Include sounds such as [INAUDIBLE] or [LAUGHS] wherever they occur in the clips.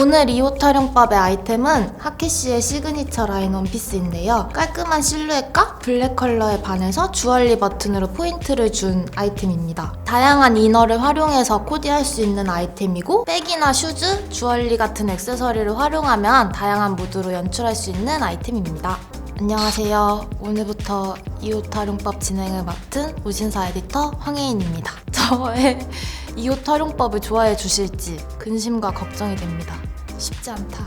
오늘 이 옷 활용법의 아이템은 하키씨의 시그니처 라인 원피스인데요. 깔끔한 실루엣과 블랙 컬러에 반해서 주얼리 버튼으로 포인트를 준 아이템입니다. 다양한 이너를 활용해서 코디할 수 있는 아이템이고 백이나 슈즈, 주얼리 같은 액세서리를 활용하면 다양한 무드로 연출할 수 있는 아이템입니다. 안녕하세요. 오늘부터 이옷 활용법 진행을 맡은 무신사 에디터 황혜인입니다. [LAUGHS] 저의 이옷 활용법을 좋아해 주실지 근심과 걱정이 됩니다. 쉽지 않다.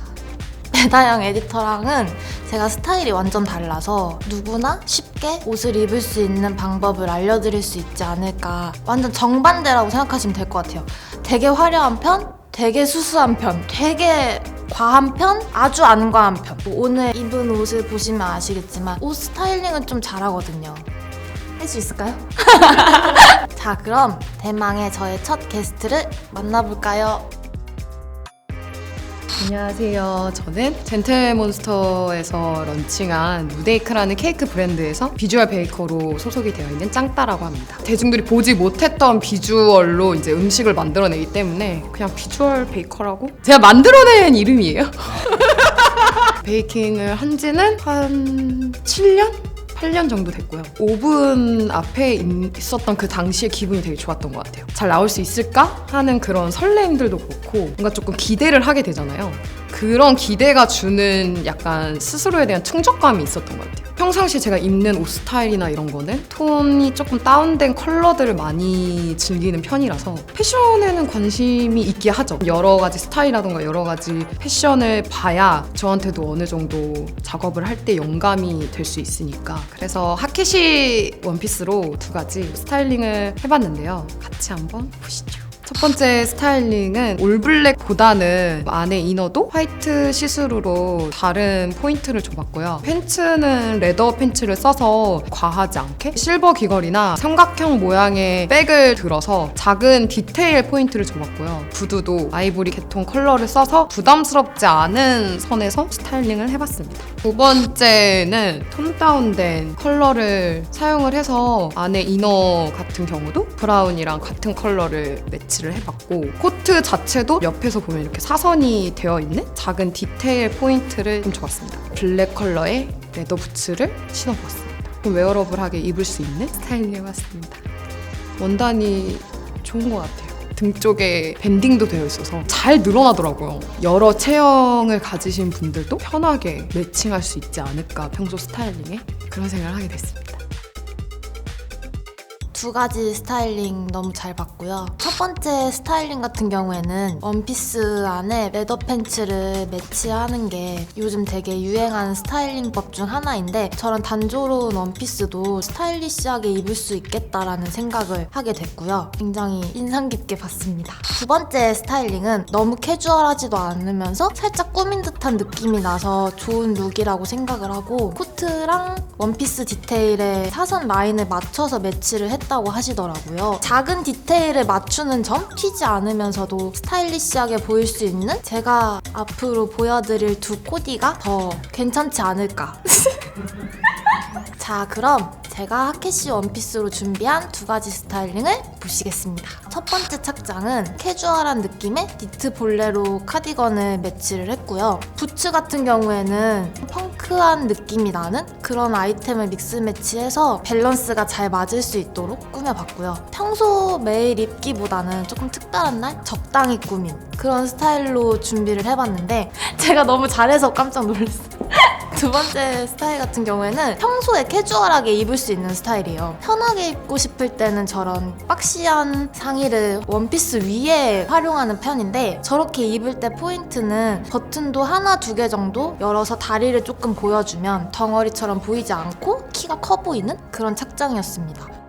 배다영 에디터랑은 제가 스타일이 완전 달라서 누구나 쉽게 옷을 입을 수 있는 방법을 알려드릴 수 있지 않을까. 완전 정반대라고 생각하시면 될 것 같아요. 되게 화려한 편, 되게 수수한 편, 되게 과한 편, 아주 안 과한 편. 뭐 오늘 입은 옷을 보시면 아시겠지만 옷 스타일링은 좀 잘하거든요. 할 수 있을까요? [LAUGHS] 자, 그럼 대망의 저의 첫 게스트를 만나볼까요? 안녕하세요. 저는 젠틀몬스터에서 런칭한 무데이크라는 케이크 브랜드에서 비주얼 베이커로 소속이 되어 있는 짱따라고 합니다. 대중들이 보지 못했던 비주얼로 이제 음식을 만들어내기 때문에 그냥 비주얼 베이커라고 제가 만들어낸 이름이에요. [LAUGHS] 베이킹을 한 지는 한 7년? 8년 정도 됐고요. 오븐 앞에 있었던 그 당시의 기분이 되게 좋았던 것 같아요. 잘 나올 수 있을까? 하는 그런 설레임들도 그렇고 뭔가 조금 기대를 하게 되잖아요. 그런 기대가 주는 약간 스스로에 대한 충족감이 있었던 것 같아요. 평상시에 제가 입는 옷 스타일이나 이런 거는 톤이 조금 다운된 컬러들을 많이 즐기는 편이라서 패션에는 관심이 있게 하죠. 여러 가지 스타일이라던가 여러 가지 패션을 봐야 저한테도 어느 정도 작업을 할 때 영감이 될 수 있으니까. 그래서 하켓이 원피스로 두 가지 스타일링을 해봤는데요. 같이 한번 보시죠. 첫 번째 스타일링은 올블랙보다는 안에 이너도 화이트 시스루로 다른 포인트를 줘봤고요. 팬츠는 레더 팬츠를 써서 과하지 않게 실버 귀걸이나 삼각형 모양의 백을 들어서 작은 디테일 포인트를 줘봤고요. 구두도 아이보리 계통 컬러를 써서 부담스럽지 않은 선에서 스타일링을 해봤습니다. 두 번째는 톤 다운된 컬러를 사용을 해서 안에 이너 같은 경우도 브라운이랑 같은 컬러를 매치를 해봤고 코트 자체도 옆에서 보면 이렇게 사선이 되어 있는 작은 디테일 포인트를 좀 줘봤습니다. 블랙 컬러의 레더 부츠를 신어보았습니다. 좀 웨어러블하게 입을 수 있는 스타일링 해봤습니다. 원단이 좋은 것 같아요. 등 쪽에 밴딩도 되어 있어서 잘 늘어나더라고요. 여러 체형을 가지신 분들도 편하게 매칭할 수 있지 않을까 평소 스타일링에 그런 생각을 하게 됐습니다. 두 가지 스타일링 너무 잘 봤고요. 첫 번째 스타일링 같은 경우에는 원피스 안에 레더 팬츠를 매치하는 게 요즘 되게 유행하는 스타일링법 중 하나인데 저런 단조로운 원피스도 스타일리시하게 입을 수 있겠다라는 생각을 하게 됐고요. 굉장히 인상 깊게 봤습니다. 두 번째 스타일링은 너무 캐주얼하지도 않으면서 살짝 꾸민 듯한 느낌이 나서 좋은 룩이라고 생각을 하고 코트랑 원피스 디테일에 사선 라인을 맞춰서 매치를 했다 고 하시더라고요. 작은 디테일을 맞추는 점 튀지 않으면서도 스타일리시하게 보일 수 있는 제가 앞으로 보여드릴 두 코디가 더 괜찮지 않을까. [LAUGHS] 자, 그럼 제가 하켓시 원피스로 준비한 두 가지 스타일링을 보시겠습니다. 첫 번째 착장은 캐주얼한 느낌의 니트 볼레로 카디건을 매치를 했고요. 부츠 같은 경우에는 펑 크한 느낌이 나는 그런 아이템을 믹스 매치해서 밸런스가 잘 맞을 수 있도록 꾸며봤고요. 평소 매일 입기보다는 조금 특별한 날 적당히 꾸민 그런 스타일로 준비를 해봤는데 [LAUGHS] 제가 너무 잘해서 깜짝 놀랐어요. 두 번째 스타일 같은 경우에는 평소에 캐주얼하게 입을 수 있는 스타일이에요. 편하게 입고 싶을 때는 저런 박시한 상의를 원피스 위에 활용하는 편인데 저렇게 입을 때 포인트는 버튼도 하나 두 개 정도 열어서 다리를 조금 보여주면 덩어리처럼 보이지 않고 키가 커 보이는 그런 착장이었습니다.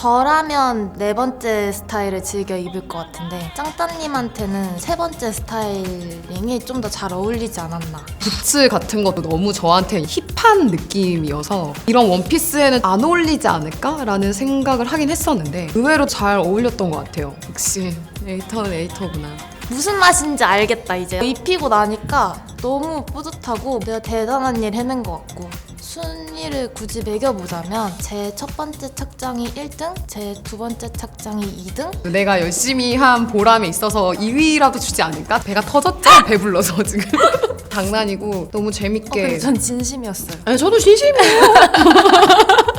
저라면 네 번째 스타일을 즐겨 입을 것 같은데 짱따님한테는 세 번째 스타일링이 좀 더 잘 어울리지 않았나 부츠 같은 것도 너무 저한테 힙한 느낌이어서 이런 원피스에는 안 어울리지 않을까라는 생각을 하긴 했었는데 의외로 잘 어울렸던 것 같아요. 역시 에이터는 에이터구나. 무슨 맛인지 알겠다 이제 입히고 나니까 너무 뿌듯하고 내가 대단한 일 해낸 것 같고 순위를 굳이 매겨보자면 제 첫 번째 착장이 1등, 제 두 번째 착장이 2등, 내가 열심히 한 보람에 있어서 2위라도 주지 않을까? 배가 터졌죠? [LAUGHS] 배불러서 지금. [LAUGHS] 장난이고 너무 어, 재밌게. 근데 전 진심이었어요. 아니, 저도 진심이에요.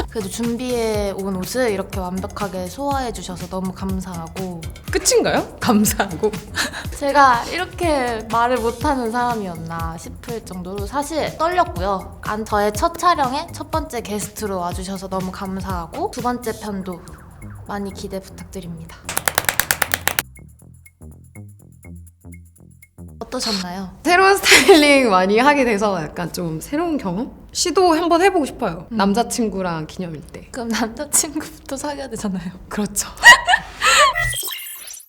[LAUGHS] 그래도 준비해 온 옷을 이렇게 완벽하게 소화해 주셔서 너무 감사하고 끝인가요? [LAUGHS] 감사하고. 제가 이렇게 말을 못하는 사람이었나 싶을 정도로 사실 떨렸고요. 안 저의 첫 촬영에 첫 번째 게스트로 와주셔서 너무 감사하고 두 번째 편도 많이 기대 부탁드립니다. 어떠셨나요? 새로운 스타일링 많이 하게 돼서 약간 좀 새로운 경험? 시도 한번 해보고 싶어요. 남자친구랑 기념일 때. 그럼 남자친구부터 사귀어야 되잖아요. 그렇죠. [LAUGHS]